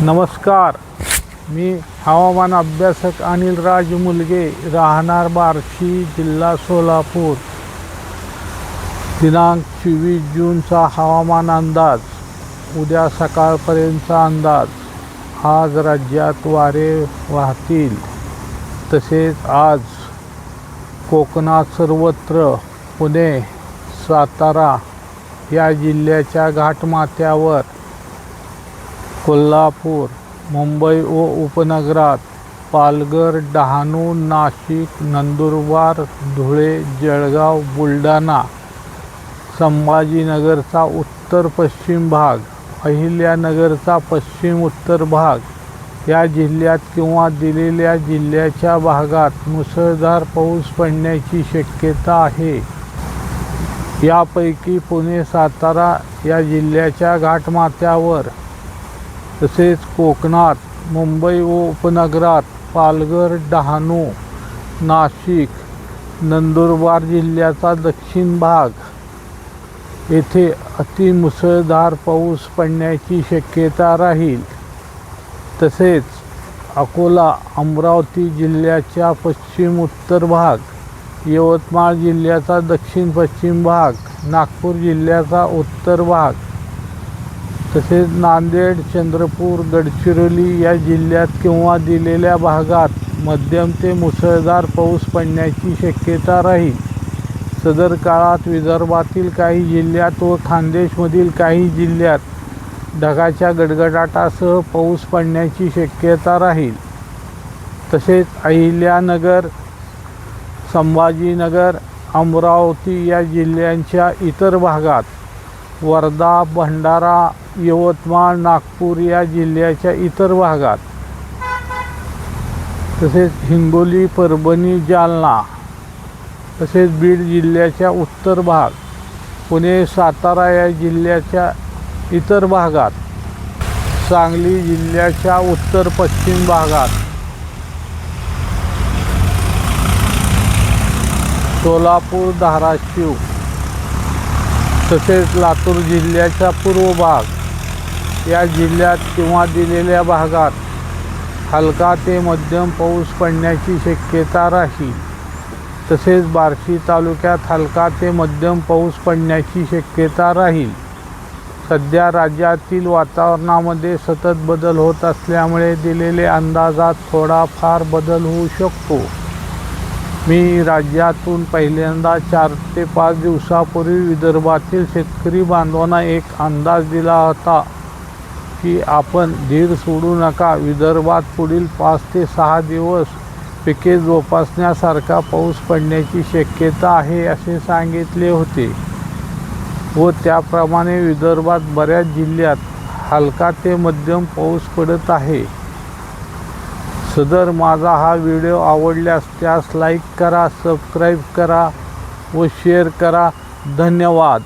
नमस्कार. मी हवामान अभ्यासक अनिल राज मुलगे राहणार बार्शी जिल्हा सोलापूर. दिनांक चोवीस जूनचा हवामान अंदाज. उद्या सकाळपर्यंतचा अंदाज. आज राज्यात वारे वाहतील. तसेच आज कोकणात सर्वत्र पुणे सातारा या जिल्ह्याच्या घाटमाथ्यावर कोल्हापूर मुंबई व उपनगरात पालघर डहाणू नाशिक नंदुरबार धुळे जळगाव बुलढाणा संभाजीनगरचा उत्तर पश्चिम भाग अहिल्यानगरचा पश्चिम उत्तर भाग या जिल्ह्यात किंवा दिलेल्या जिल्ह्याच्या भागात मुसळधार पाऊस पडण्याची शक्यता आहे. यापैकी पुणे सातारा या जिल्ह्याच्या घाटमाथ्यावर तसेच कोकणात मुंबई व उपनगरात पालघर डहाणू नाशिक नंदुरबार जिल्ह्याचा दक्षिण भाग. येथे अतिमुसळधार पाऊस पडण्याची शक्यता राहील. तसेच अकोला अमरावती जिल्ह्याच्या पश्चिम उत्तर भाग यवतमाळ जिल्ह्याचा दक्षिण पश्चिम भाग नागपूर जिल्ह्याचा उत्तर भाग. तसेच नांदेड चंद्रपूर गडचिरोली या जिल्ह्यात किंवा दिलेल्या भागात मध्यम ते मुसळधार पाऊस पडण्याची शक्यता राहील. सदर काळात विदर्भातील काही जिल्ह्यात व खानदेशमधील काही जिल्ह्यात ढगाच्या गडगडाटासह पाऊस पडण्याची शक्यता राहील. तसेच अहिल्यानगर संभाजीनगर अमरावती या जिल्ह्यांच्या इतर भागात वर्धा भंडारा यवतमाळ नागपूर या जिल्ह्याच्या इतर भागात. तसेच हिंगोली परभणी जालना तसेच बीड जिल्ह्याच्या उत्तर भाग पुणे सातारा या जिल्ह्याच्या इतर भागात. सांगली जिल्ह्याच्या उत्तर पश्चिम भागात. सोलापूर धाराशिव तसेच लातूर जिल्ह्याचा पूर्व भाग. या जिल्ह्यात किंवा दिलेल्या भागात हलका ते मध्यम पाऊस पडण्याची शक्यता राहील. तसेच बार्शी तालुक्यात हलका ते मध्यम पाऊस पडण्याची शक्यता राहील. सध्या राज्यातील वातावरणामध्ये सतत बदल होत असल्यामुळे दिलेले अंदाजात थोडाफार बदल होऊ शकतो. मी राज्यातून पहिल्यांदा चार ते पाच दिवसापूर्वी विदर्भातील शेतकरी बांधवांना एक अंदाज दिला होता. की आपण धीर सोडू नका. विदर्भात पुढील पाच ते सहा दिवस पिके जोपासण्यासारखा पाऊस पडण्याची शक्यता आहे असे सांगितले होते. व त्याप्रमाणे विदर्भात बऱ्याच जिल्ह्यात हलका ते मध्यम पाऊस पडत आहे. सदर माझा हा व्हिडिओ आवडल्यास त्यास लाईक करा सबस्क्राईब करा व शेअर करा. धन्यवाद.